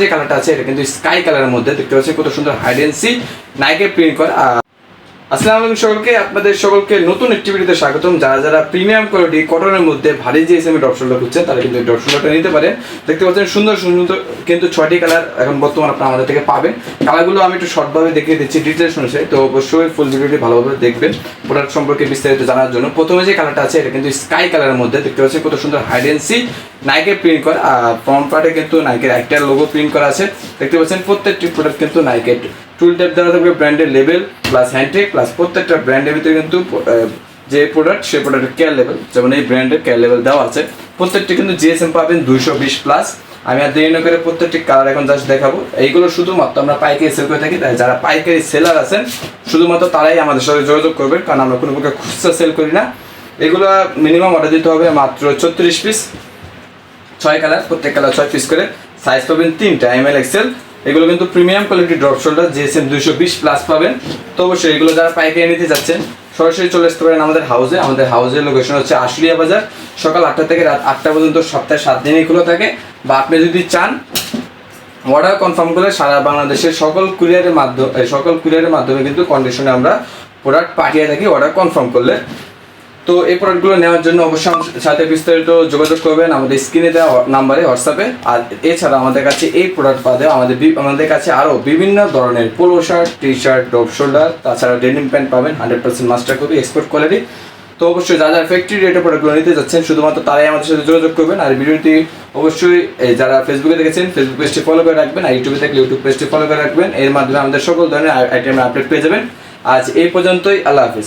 যে কালারটা আছে এটা কিন্তু স্কাই কালারের মধ্যে। দেখতে পাচ্ছি কত সুন্দর হাইডেন্সি নাইকে প্রিন্ট করা। আসসালামু আলাইকুম সকলকে, আপনাদের সকলকে নতুন একটি ভিডিওতে স্বাগতম। যারা যারা প্রিমিয়াম কোয়ালিটি কটনের মধ্যে ভারী যে এসএমএ ড্রপ খুঁজছেন, তারা কিন্তু ড্রপ নিতে পারেন। দেখতে পাচ্ছেন সুন্দর সুন্দর কিন্তু ছয়টি কালার এখন বর্তমান আপনারা আমাদের থেকে পাবেন। কালারগুলো আমি একটু শর্টভাবে দেখিয়ে দিচ্ছি ডিটেলস অনুসারে, তো অবশ্যই ফুল ভিডিওটি ভালোভাবে দেখবেন প্রোডাক্ট সম্পর্কে বিস্তারিত জানার জন্য। প্রথমে যে কালারটা আছে, এটা কিন্তু স্কাই কালারের মধ্যে। দেখতে পাচ্ছেন কত সুন্দর হাইডেন্সি নাইকে প্রিন্ট করা। আর ফ্রন্ট পার্টে কিন্তু নাইকের একটার লোগো প্রিন্ট করা আছে। দেখতে পাচ্ছেন প্রত্যেকটি প্রোডাক্ট কিন্তু নাইকের টুল ট্যাপ দেওয়া থাকবে ব্র্যান্ডের লেভেল প্লাস হ্যান্ডটেক প্লাস প্রত্যেকটা ব্র্যান্ডের ভিতরে কিন্তু যে প্রোডাক্ট সেই প্রোডাক্টের কেয়ার লেভেল যেমন এই ব্র্যান্ডের কেয়ার লেভেল দেওয়া আছে। প্রত্যেকটি কিন্তু জিএসএম পাবেন দুইশো বিশ প্লাস আমি আর দেরি না করে প্রত্যেকটি কালার এখন জাস্ট দেখাবো। এইগুলো শুধুমাত্র আমরা পাইকারি সেল করে থাকি, তাই যারা পাইকারি সেলার আছেন, শুধুমাত্র তারাই আমাদের সাথে যোগাযোগ করবেন, কারণ আমরা কোনো প্রকার খুচরা সেল করি না। এগুলো মিনিমাম অর্ডার দিতে হবে মাত্র ছত্রিশ পিস ছয় কালার প্রত্যেক কালার ছয় পিস করে। সাইজ পাবেন তিনটা এম এল এক্সেল এগুলো কিন্তু premium quality drop shoulder GSM দুইশো বিশ প্লাস পাবেন। তো অবশ্যই এগুলো যারা পাইকারি নিতে যাচ্ছেন, সরাসরি চলে আসতে পারেন আমাদের হাউসে আমাদের হাউসের লোকেশন হচ্ছে আশুলিয়া বাজার। সকাল আটটা থেকে রাত আটটা পর্যন্ত সপ্তাহে সাত দিনই খোলা থাকে। বা আপনি যদি চান অর্ডার কনফার্ম করে সারা বাংলাদেশের সকল কুরিয়ারের মাধ্যমে সকল কুরিয়ারের মাধ্যমে কিন্তু কন্ডিশনে আমরা প্রোডাক্ট পাঠিয়ে থাকি অর্ডার কনফার্ম করলে। তো এই প্রোডাক্টগুলো নেওয়ার জন্য অবশ্যই আমাদের সাথে বিস্তারিত যোগাযোগ করবেন। আমাদের স্ক্রিনে দেওয়া নাম্বারে হোয়াটসঅ্যাপে আর এছাড়া আমাদের কাছে এই প্রোডাক্ট বাদে আমাদের আমাদের কাছে আরও বিভিন্ন ধরনের polo shirt T shirt drop shoulder তাছাড়া ডেনিম প্যান্ট পাবেন hundred percent master copy export quality তো অবশ্যই যারা ফ্যাক্টরি রেটে প্রোডাক্টগুলো নিতে যাচ্ছেন, শুধুমাত্র তারাই আমাদের সাথে যোগাযোগ করবেন। আর ভিডিওটি অবশ্যই যারা ফেসবুকে দেখেছেন ফেসবুক পেজটি ফলো করে রাখবেন, আর ইউটিউবে দেখলে ইউটিউব পেজটি ফলো করে রাখবেন। এর মাধ্যমে আমাদের সকল ধরনের আইটেমের আপডেট পেয়ে যাবেন। আজ এই পর্যন্তই, আল্লাহ হাফিজ।